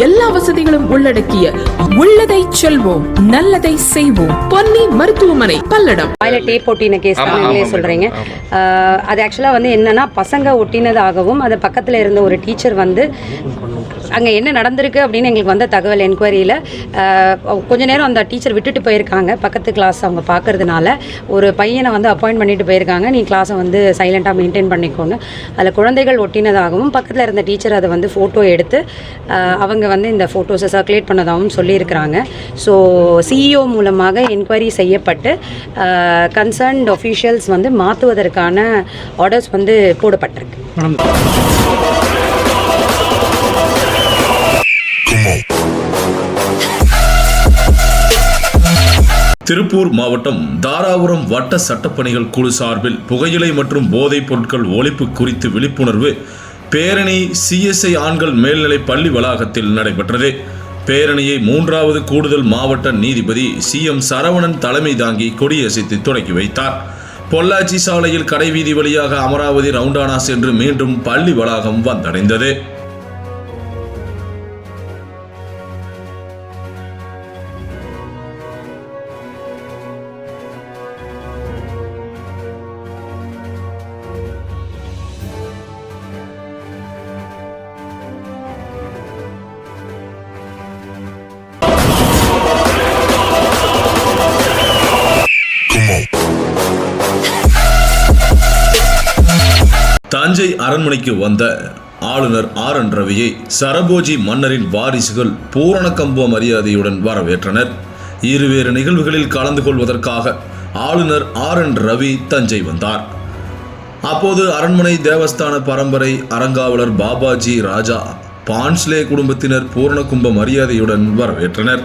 எல்லா வசதிகளும் உள்ளடக்கிய உள்ளதை செல்வோம் நல்லதை செய்வோம். பொன்னி மருத்துவமனை பல்லடம். வாயில டேப் ஒட்டின கேஸ் நீங்களே சொல்றீங்க. அது ஆக்சுவலாக வந்து என்னன்னா பசங்க ஒட்டினதாகவும் அது பக்கத்தில் இருந்த ஒரு டீச்சர் வந்து அங்கே என்ன நடந்திருக்கு அப்படின்னு எங்களுக்கு வந்த தகவல் என்கொயரியில் கொஞ்ச நேரம் அந்த டீச்சர் விட்டுட்டு போயிருக்காங்க. பக்கத்து கிளாஸ் அவங்க பார்க்கறதுனால ஒரு பையனை வந்து அப்பாயிண்ட் பண்ணிட்டு போயிருக்காங்க. நீ கிளாஸை வந்து சைலண்ட்டாக மெயின்டைன் பண்ணிக்கோங்க அதில் குழந்தைகள் ஒட்டினதாகவும் பக்கத்தில் இருந்த டீச்சர் அதை வந்து ஃபோட்டோ எடுத்து அவங்க வந்து இந்த ஃபோட்டோஸை சர்க்குலேட் பண்ணதாகவும் சொல்லியிருக்கிறாங்க. ஸோ சிஇஓ மூலமாக என்கொயரி செய்யப்பட்டு கன்சர்ன்ட் ஒஃபீஷியல்ஸ் வந்து மாற்றுவதற்கான ஆர்டர்ஸ் வந்து போடப்பட்டிருக்கு. திருப்பூர் மாவட்டம் தாராபுரம் வட்ட சட்டப்பணிகள் குழு சார்பில் புகையிலை மற்றும் போதைப் பொருட்கள் ஒழிப்பு குறித்து விழிப்புணர்வு பேரணி சிஎஸ்ஐ ஆண்கள் மேல்நிலை பள்ளி வளாகத்தில் நடைபெற்றது. பேரணியை மூன்றாவது கூடுதல் மாவட்ட நீதிபதி சி. எம். சரவணன் தலைமை தாங்கி கொடியசைத்து தொடங்கி வைத்தார். பொள்ளாச்சி சாலையில் கடைவீதி வழியாக அமராவதி ரவுண்டானா சென்று மீண்டும் பள்ளி வளாகம் வந்தடைந்தது. தஞ்சை அரண்மனைக்கு வந்த ஆளுநர் ஆர் என் ரவியை சரபோஜி மன்னரின் வாரிசுகள் பூரண கம்ப மரியாதையுடன் வரவேற்றனர். இருவேறு நிகழ்வுகளில் கலந்து கொள்வதற்காக ஆளுநர் ஆர் என் ரவி தஞ்சை வந்தார். அப்போது அரண்மனை தேவஸ்தான பரம்பரை அறங்காவலர் பாபாஜி ராஜா பான்ஸ்லே குடும்பத்தினர் பூரண கும்ப மரியாதையுடன் வரவேற்றனர்.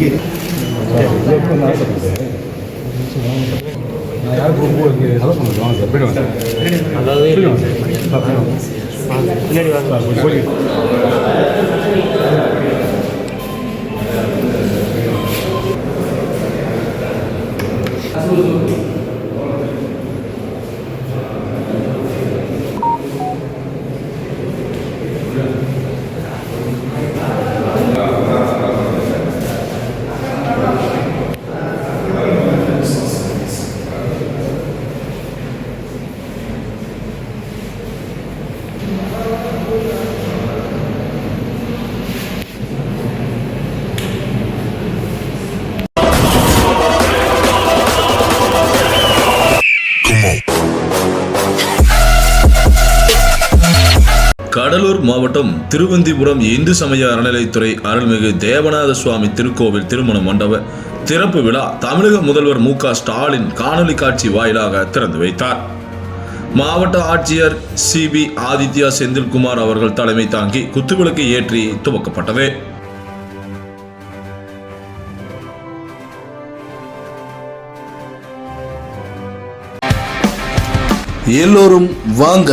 이게 கடலூர் மாவட்டம் திருவந்திபுரம் இந்து சமய அறநிலைத்துறை அருள்மிகு தேவநாத சுவாமி திருக்கோவில் திருமண மண்டப திறப்பு விழா தமிழக முதல்வர் மு ஸ்டாலின் காணொலி காட்சி வாயிலாக திறந்து வைத்தார். மாவட்ட ஆட்சியர் சிபி ஆதித்யா செந்தில்குமார் அவர்கள் தலைமை தாங்கி குத்துவிளக்கு ஏற்றி துவக்கப்பட்டது. எல்லோரும் வாங்க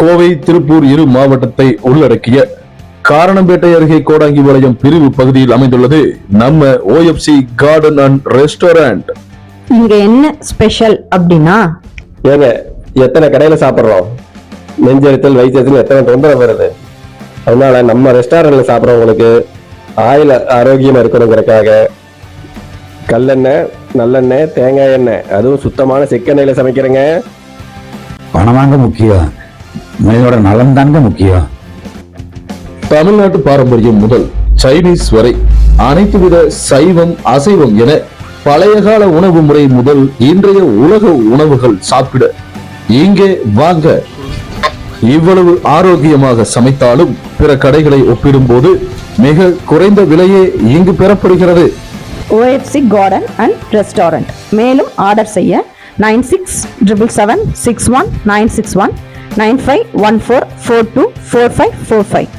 கோவை திருப்பூர் இரு மாவட்டத்தை உள்ளடக்கிய காரணம்பேட்டை அருகே கோடாங்கிபாளையம் பிரிவு பகுதியில் அமைந்துள்ளது. நம்ம ஓஎஃப்சி கார்டன் அண்ட் ரெஸ்டாரண்ட் இங்க என்ன ஸ்பெஷல் அப்படின்னா? ஏங்க எத்தனை கடையில் சாப்பிட்றோம்? நெஞ்செரித்தல் வயிற்றுச்சல் எத்தனை தொந்தரவு வருது? அதனால நம்ம ரெஸ்டாரண்ட்ல சாப்பிட்றவங்களுக்கு ஆயில் ஆரோக்கியமா இருக்கணுங்கிறக்காக கல்லெண்ணெய் நல்லெண்ணெய் தேங்காய் எண்ணெய் அதுவும் சுத்தமான செக்கெண்ணெயில சமைக்கிறேங்க. பணமாங்க முக்கியம். மனிதனோட நலம் தாங்க முக்கியம். தமிழ்நாட்டு பாரம்பரியம் முதல் சைனீஸ் வரை அனைத்து வித சைவம் அசைவம் என பழைய கால உணவு முறை முதல் இன்றைய உலக உணவுகள் சாப்பிட இங்கே வாங்க. இவ்வளவு ஆரோக்கியமாக சமைத்தாலும் பிற கடைகளை ஒப்பிடும்போது மிக குறைந்த விலையே இங்கு பெறப்படுகிறது. ஓஎஃப்சி கார்டன் அண்ட் ரெஸ்டாரண்ட் மேலும் ஆர்டர் செய்ய nine six triple seven six one nine six one nine five one four four two four five four five